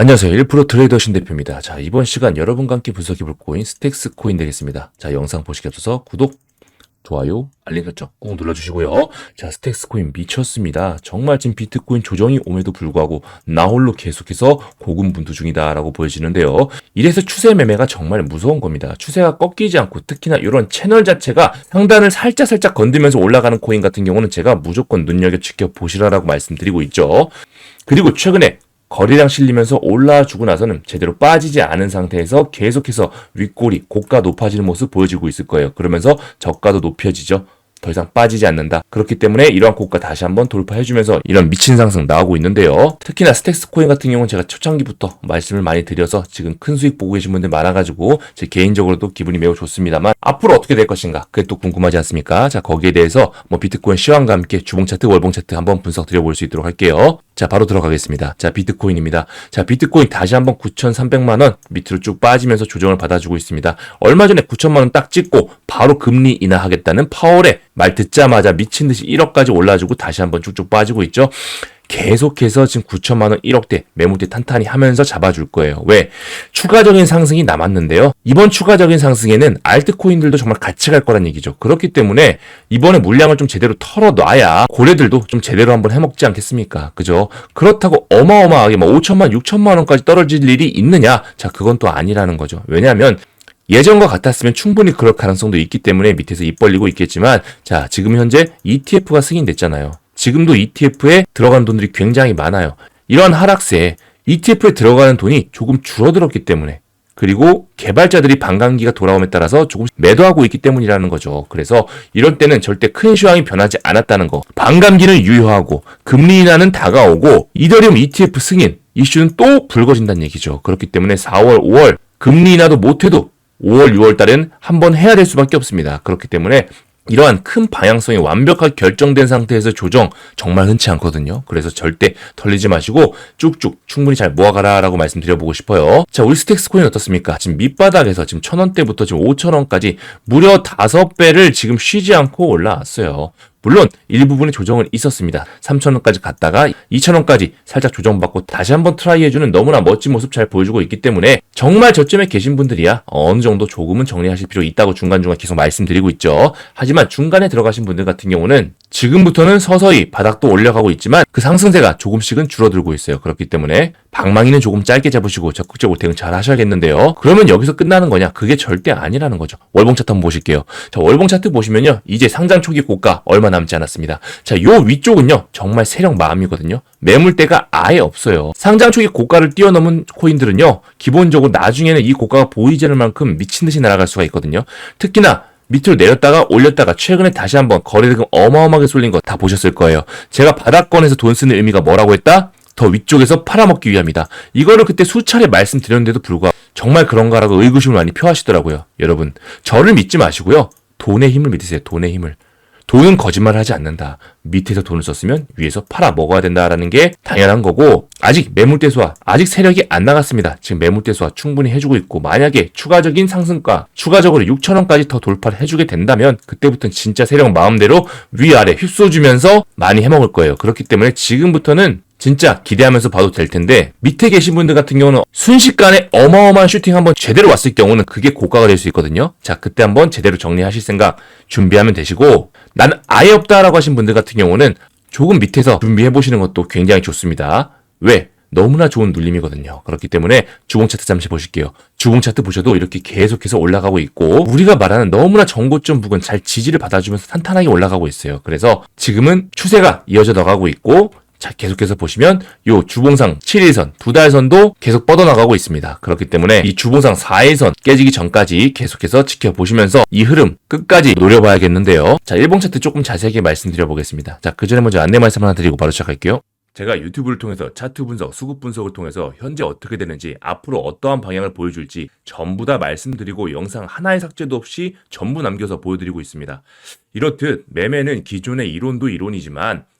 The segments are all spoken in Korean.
안녕하세요. 1프로 트레이더 신 대표입니다. 자, 이번 시간 여러분과 함께 분석해볼 코인 스택스 코인 되겠습니다. 자, 영상 보시기 앞서서 구독, 좋아요, 알림 설정 꼭 눌러주시고요. 자, 스택스 코인 미쳤습니다. 정말 지금 비트코인 조정이 옴에도 불구하고 나홀로 계속해서 고군분투 중이다라고 보여지는데요. 이래서 추세 매매가 정말 무서운 겁니다. 추세가 꺾이지 않고 특히나 이런 채널 자체가 상단을 살짝 살짝 건들면서 올라가는 코인 같은 경우는 제가 무조건 눈여겨 지켜보시라라고 말씀드리고 있죠. 그리고 최근에 거래량 실리면서 올라주고 나서는 제대로 빠지지 않은 상태에서 계속해서 윗골이 고가 높아지는 모습 보여지고 있을 거예요. 그러면서 저가도 높여지죠. 더 이상 빠지지 않는다. 그렇기 때문에 이러한 고가 다시 한번 돌파해주면서 이런 미친 상승 나오고 있는데요. 특히나 스택스 코인 같은 경우는 제가 초창기부터 말씀을 많이 드려서 지금 큰 수익 보고 계신 분들 많아가지고 제 개인적으로도 기분이 매우 좋습니다만 앞으로 어떻게 될 것인가 그게 또 궁금하지 않습니까? 자 거기에 대해서 뭐 비트코인 시황과 함께 주봉 차트, 월봉 차트 한번 분석 드려볼 수 있도록 할게요. 자 바로 들어가겠습니다. 자 비트코인입니다. 자 비트코인 다시 한번 9,300만 원 밑으로 쭉 빠지면서 조정을 받아주고 있습니다. 얼마 전에 9천만 원 딱 찍고 바로 금리 인하하겠다는 파월의 말 듣자마자 미친 듯이 1억까지 올라주고 다시 한번 쭉쭉 빠지고 있죠. 계속해서 지금 9천만 원 1억대 매물대 탄탄히 하면서 잡아줄 거예요. 왜? 추가적인 상승이 남았는데요. 이번 추가적인 상승에는 알트코인들도 정말 같이 갈 거란 얘기죠. 그렇기 때문에 이번에 물량을 좀 제대로 털어놔야 고래들도 좀 제대로 한번 해먹지 않겠습니까? 그죠? 그렇다고 어마어마하게 뭐 5천만, 6천만 원까지 떨어질 일이 있느냐? 자, 그건 또 아니라는 거죠. 왜냐하면 예전과 같았으면 충분히 그럴 가능성도 있기 때문에 밑에서 입 벌리고 있겠지만 자 지금 현재 ETF가 승인됐잖아요. 지금도 ETF에 들어간 돈들이 굉장히 많아요. 이러한 하락세에 ETF에 들어가는 돈이 조금 줄어들었기 때문에 그리고 개발자들이 반감기가 돌아옴에 따라서 조금 매도하고 있기 때문이라는 거죠. 그래서 이런 때는 절대 큰 시황이 변하지 않았다는 거. 반감기는 유효하고 금리 인하는 다가오고 이더리움 ETF 승인 이슈는 또 불거진다는 얘기죠. 그렇기 때문에 4월, 5월 금리 인하도 못해도 5월, 6월 달엔 한번 해야 될 수밖에 없습니다. 그렇기 때문에 이러한 큰 방향성이 완벽하게 결정된 상태에서 조정 정말 흔치 않거든요. 그래서 절대 털리지 마시고 쭉쭉 충분히 잘 모아가라라고 말씀드려보고 싶어요. 자, 우리 스택스 코인 어떻습니까? 지금 밑바닥에서 지금 천 원대부터 지금 5천 원까지 무려 다섯 배를 지금 쉬지 않고 올라왔어요. 물론 일부분의 조정은 있었습니다. 3,000원까지 갔다가 2,000원까지 살짝 조정받고 다시 한번 트라이 해주는 너무나 멋진 모습 잘 보여주고 있기 때문에 정말 저점에 계신 분들이야 어느 정도 조금은 정리하실 필요 있다고 중간중간 계속 말씀드리고 있죠. 하지만 중간에 들어가신 분들 같은 경우는 지금부터는 서서히 바닥도 올려가고 있지만 그 상승세가 조금씩은 줄어들고 있어요. 그렇기 때문에 방망이는 조금 짧게 잡으시고 적극적으로 대응 잘 하셔야겠는데요. 그러면 여기서 끝나는 거냐? 그게 절대 아니라는 거죠. 월봉 차트 한번 보실게요. 자, 월봉 차트 보시면요. 이제 상장 초기 고가 얼마 남지 않았습니다. 자, 요 위쪽은요. 정말 세력 마음이거든요. 매물대가 아예 없어요. 상장 초기 고가를 뛰어넘은 코인들은요. 기본적으로 나중에는 이 고가가 보이지 않을 만큼 미친 듯이 날아갈 수가 있거든요. 특히나 밑으로 내렸다가 올렸다가 최근에 다시 한번 거래대금 어마어마하게 쏠린 거 다 보셨을 거예요. 제가 바닥권에서 돈 쓰는 의미가 뭐라고 했다? 더 위쪽에서 팔아먹기 위함이다. 이거를 그때 수차례 말씀드렸는데도 불구하고 정말 그런가라고 의구심을 많이 표하시더라고요. 여러분, 저를 믿지 마시고요. 돈의 힘을 믿으세요. 돈의 힘을. 돈은 거짓말을 하지 않는다. 밑에서 돈을 썼으면 위에서 팔아 먹어야 된다라는 게 당연한 거고 아직 매물대 수와 아직 세력이 안 나갔습니다. 지금 매물대 수와 충분히 해주고 있고 만약에 추가적인 상승가 추가적으로 6천 원까지 더 돌파를 해주게 된다면 그때부터는 진짜 세력 마음대로 위아래 휩써주면서 많이 해먹을 거예요. 그렇기 때문에 지금부터는 진짜 기대하면서 봐도 될 텐데 밑에 계신 분들 같은 경우는 순식간에 어마어마한 슈팅 한번 제대로 왔을 경우는 그게 고가가 될 수 있거든요. 자 그때 한번 제대로 정리하실 생각 준비하면 되시고 나는 아예 없다라고 하신 분들 같은 경우는 조금 밑에서 준비해 보시는 것도 굉장히 좋습니다. 왜? 너무나 좋은 눌림이거든요. 그렇기 때문에 주봉 차트 잠시 보실게요. 주봉 차트 보셔도 이렇게 계속해서 올라가고 있고 우리가 말하는 너무나 정고점 부근 잘 지지를 받아주면서 탄탄하게 올라가고 있어요. 그래서 지금은 추세가 이어져 나가고 있고 자, 계속해서 보시면 요 주봉상 7일선, 두 달선도 계속 뻗어나가고 있습니다. 그렇기 때문에 이 주봉상 4일선 깨지기 전까지 계속해서 지켜보시면서 이 흐름 끝까지 노려봐야겠는데요. 자, 일봉 차트 조금 자세하게 말씀드려 보겠습니다. 자, 그 전에 먼저 안내 말씀 하나 드리고 바로 시작할게요. 제가 유튜브를 통해서 차트 분석, 수급 분석을 통해서 현재 어떻게 되는지, 앞으로 어떠한 방향을 보여줄지 전부 다 말씀드리고 영상 하나의 삭제도 없이 전부 남겨서 보여드리고 있습니다. 이렇듯 매매는 기존의 이론도 이론이지만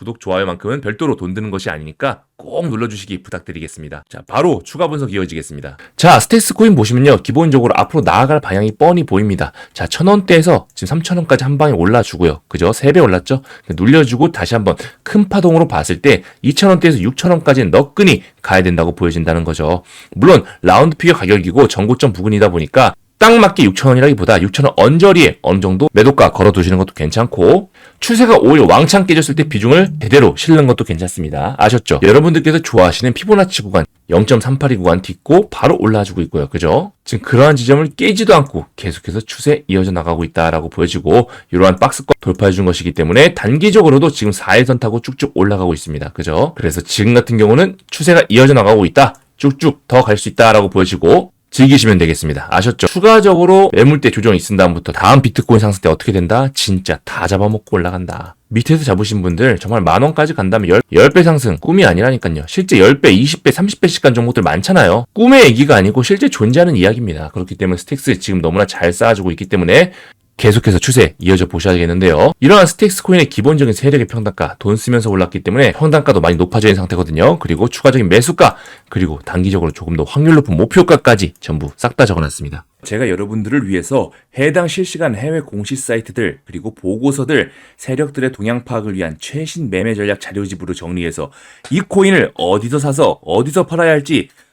구독, 좋아요만큼은 별도로 돈 드는 것이 아니니까 꼭 눌러주시기 부탁드리겠습니다. 자, 바로 추가 분석 이어지겠습니다. 자, 스테이스 코인 보시면요. 기본적으로 앞으로 나아갈 방향이 뻔히 보입니다. 자, 천원대에서 지금 3천원까지 한 방에 올라주고요. 그죠? 3배 올랐죠? 눌려주고 다시 한번 큰 파동으로 봤을 때 2천원대에서 6천원까지는 너끈히 가야 된다고 보여진다는 거죠. 물론 라운드 피겨 가격이고 전고점 부근이다 보니까 딱 맞게 6천원이라기보다 6천원 언저리에 어느 정도 매도가 걸어두시는 것도 괜찮고 추세가 오히려 왕창 깨졌을 때 비중을 대대로 실는 것도 괜찮습니다. 아셨죠? 여러분들께서 좋아하시는 피보나치 구간 0.382 구간 딛고 바로 올라와주고 있고요. 그죠? 지금 그러한 지점을 깨지도 않고 계속해서 추세 이어져 나가고 있다라고 보여지고 이러한 박스권 돌파해 준 것이기 때문에 단기적으로도 지금 4일선 타고 쭉쭉 올라가고 있습니다. 그죠? 그래서 지금 같은 경우는 추세가 이어져 나가고 있다. 쭉쭉 더 갈 수 있다라고 보여지고 즐기시면 되겠습니다. 아셨죠? 추가적으로 매물대 조정이 있은 다음부터 다음 비트코인 상승 때 어떻게 된다? 진짜 다 잡아먹고 올라간다. 밑에서 잡으신 분들 정말 만 원까지 간다면 10, 배 상승 꿈이 아니라니까요. 실제 10배, 20배, 30배씩 간 종목들 많잖아요. 꿈의 얘기가 아니고 실제 존재하는 이야기입니다. 그렇기 때문에 스택스 지금 너무나 잘 쌓아주고 있기 때문에 계속해서 추세 이어져 보셔야겠는데요. 이러한 스테이크스 코인의 기본적인 세력의 평단가, 돈 쓰면서 올랐기 때문에 평단가도 많이 높아져 있는 상태거든요. 그리고 추가적인 매수가, 그리고 단기적으로 조금 더 확률 높은 목표가까지 전부 싹 다 적어놨습니다. 제가 여러분들을 위해서 해당 실시간 해외 공시 사이트들 그리고 보고서들 세력들의 동향 파악을 위한 최신 매매 전략 자료집으로 정리해서 이 코인을 어디서 사서 어디서 팔아야 할지